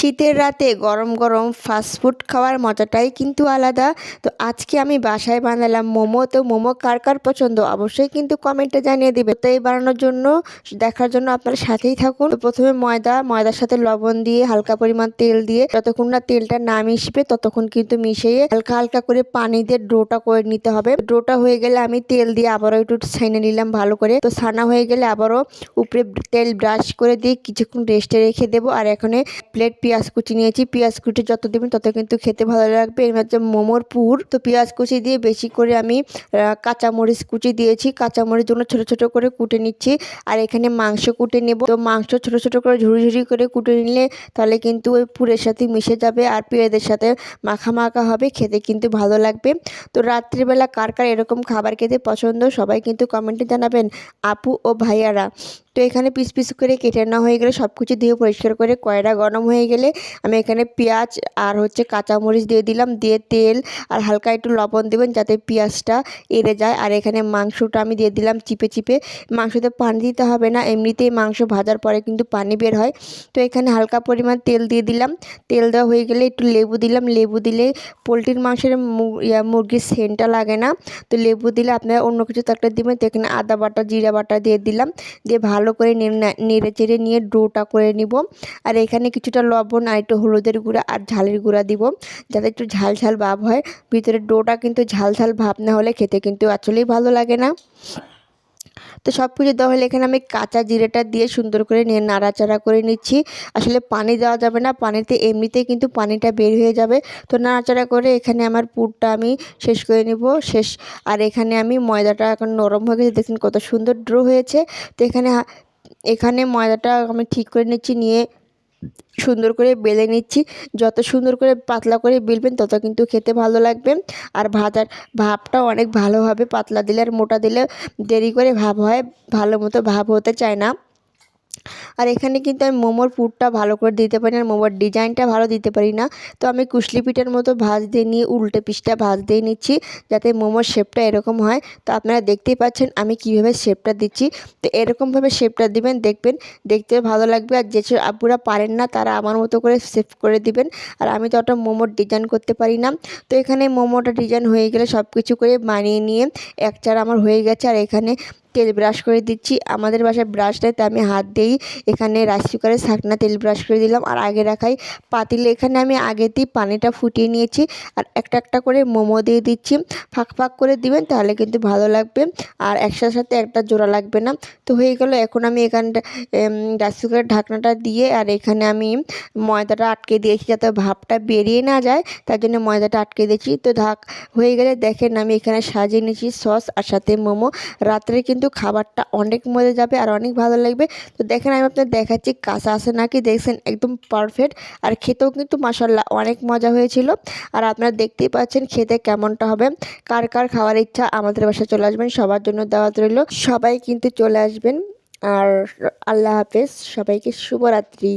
শীতের রাতে গরম গরম ফাস্টফুড খাওয়ার মজাটাই কিন্তু আলাদা। তো আজকে আমি বাসায় বানালাম মোমো। তো মোমো কার কার পছন্দ? অবশ্যই কিন্তু কমেন্টে জানিয়ে দিবে। তো এই বানানোর জন্য, দেখার জন্য আপনার সাথেই থাকুন। প্রথমে ময়দা, ময়দার সাথে লবণ দিয়ে হালকা পরিমাণ তেল দিয়ে যতক্ষণ না তেলটা না মিশবে ততক্ষণ কিন্তু মিশিয়ে হালকা হালকা করে পানি দিয়ে ডোটা করে নিতে হবে। ডোটা হয়ে গেলে আমি তেল দিয়ে আবারও একটু ছাইনে নিলাম ভালো করে। তো ছানা হয়ে গেলে আবারও উপরে তেল ব্রাশ করে দিয়ে কিছুক্ষণ রেস্টে রেখে দেবো। আর এখানে প্লেট পেঁয়াজ কুচি নিয়েছি। পেঁয়াজ কুচি যত দেবেন তত কিন্তু খেতে ভালো লাগবে। এর মধ্যে মোমোর পুর। তো পেঁয়াজ কুচি দিয়ে বেশি করে আমি কাঁচামরিচ কুচি দিয়েছি। কাঁচামরিচ জন্য ছোটো ছোটো করে কুটে নিচ্ছি। আর এখানে মাংস কুটে নেব। তো মাংস ছোটো ছোটো করে ঝুড়ি ঝুড়ি করে কুটে নিলে তাহলে কিন্তু ওই পুরের সাথে মিশে যাবে আর পেঁয়াজের সাথে মাখা মাখা হবে। খেতে কিন্তু ভালো লাগবে। তো রাত্রিবেলা কার কার এরকম খাবার খেতে পছন্দ সবাই কিন্তু কমেন্টে জানাবেন। আপু ও ভাইয়ারা। তো এখানে পিস পিস করে কেটে নেওয়া হয়ে গেলে সব কিছু দিয়ে পরিষ্কার করে কয়রা গরম হয়ে গেলে আমি এখানে পেঁয়াজ আর হচ্ছে কাঁচামরিচ দিয়ে দিলাম, দিয়ে তেল আর হালকা একটু লবণ দেবেন যাতে পেঁয়াজটা এড়ে যায়। আর এখানে মাংসটা আমি দিয়ে দিলাম চিপে চিপে। মাংসতে পানি দিতে হবে না, এমনিতেই মাংস ভাজার পরে কিন্তু পানি বের হয়। তো এখানে হালকা পরিমাণ তেল দিয়ে দিলাম। তেল দেওয়া হয়ে গেলে একটু লেবু দিলাম। লেবু দিলে পোলট্রির মাংসের মুরগির সেন্টটা লাগে না। তো লেবু দিলে আপনারা অন্য কিছু তরকারি দেবেন। তো এখানে আদা বাটা, জিরা বাটা দিয়ে দিলাম। দিয়ে করে নেড়ে চেড়ে নিয়ে ডোটা করে নিব। আর এখানে কিছুটা লবণ আর একটু হলুদের গুঁড়া আর ঝালের গুঁড়া দিব, যাতে একটু ঝাল ঝাল ভাব হয়। ভিতরে ডোটা কিন্তু ঝাল ঝাল ভাব না হলে খেতে কিন্তু আসলেই ভালো লাগে না। তো সব কিছু দেওয়া হলে এখানে আমি কাঁচা জিরেটা দিয়ে সুন্দর করে নিয়ে নাড়াচাড়া করে নিচ্ছি। আসলে পানি দেওয়া যাবে না, পানিতে এমনিতেই কিন্তু পানিটা বের হয়ে যাবে। তো নাড়াচাড়া করে এখানে আমার পুরটা আমি শেষ করে নেব, শেষ। আর এখানে আমি ময়দাটা এখন নরম হয়ে গেছে, দেখুন কত সুন্দর ড্রো হয়েছে। তো এখানে এখানে ময়দাটা আমি ঠিক করে নিচ্ছি, নিয়ে সুন্দর করে বেলে নিচ্ছি। যত সুন্দর করে পাতলা করে বেলবেন, তত কিন্তু খেতে ভালো লাগবে। আর ভাজার ভাবটাও অনেক ভালোভাবে পাতলা দিলে আর মোটা দিলে দেরি করে ভাব হয়। ভালো মতো ভাব হতে চায় না। আর এখানে কিন্তু আমি মোমোর পুরটা ভালো করে দিতে পারি না মোমোর ডিজাইনটা ভালো দিতে পারি না। তো আমি কুশলি পিঠের মতো ভাজ দিয়ে নিয়ে, উল্টে পিসটা ভাজ দিয়ে নিচ্ছি যাতে মোমোর শেপটা এরকম হয়। তো আপনারা দেখতেই পাচ্ছেন আমি কীভাবে শেপটা দিচ্ছি। তো এরকমভাবে শেপটা দিবেন, দেখবেন দেখতে ভালো লাগবে। আর যেসব আপুরা পারেন না, তারা আমার মতো করে শেপ করে দিবেন। আর আমি তো ওটা মোমোর ডিজাইন করতে পারি না। তো এখানে মোমোটা ডিজাইন হয়ে গেলে সব কিছু করে বানিয়ে নিয়ে, এক চার আমার হয়ে গেছে। আর এখানে তেল ব্রাশ করে দিচ্ছি। আমাদের বাসায় ব্রাশ নেই, তাই আমি হাত দিয়েই এখানে রাইস কুকারে ছাকনা তেল ব্রাশ করে দিলাম। আর আগে রাখাই পাতিলে, এখানে আমি আগেতেই পানিটা ফুটিয়ে নিয়েছি। আর একটা একটা করে মোমো দিয়ে দিচ্ছি। ফাঁক ফাঁক করে দিবেন, তাহলে কিন্তু ভালো লাগবে। আর একসাথে সাথে একটা জোড়া লাগবে না। তো হয়ে গেল, এখন আমি এখানটা রাইস কুকারের ঢাকনাটা দিয়ে আর এখানে আমি ময়দাটা আটকে দিয়েছি যাতে ভাবটা বেরিয়ে না যায়। তার জন্য ময়দাটা আটকে দিয়েছি। তো ঢাক হয়ে গেলে দেখেন আমি এখানে সাজিয়ে নিয়েছি সস আর সাথে মোমো। রাত্রে কিন্তু কিন্তু খাবারটা অনেক মজা যাবে আর অনেক ভালো লাগবে। তো দেখেন, আমি আপনার দেখাচ্ছি কাঁচা আছে নাকি? দেখছেন, একদম পারফেক্ট আর খেতেও কিন্তু মাসাল্লাহ অনেক মজা হয়েছিল। আর আপনারা দেখতেই পাচ্ছেন খেতে কেমনটা হবে। কার কার খাওয়ার ইচ্ছা আমাদের বাসায় চলে আসবেন, সবার জন্য দাওয়াত রইল। সবাই কিন্তু চলে আসবেন। আর আল্লাহ হাফেজ, সবাইকে শুভরাত্রি।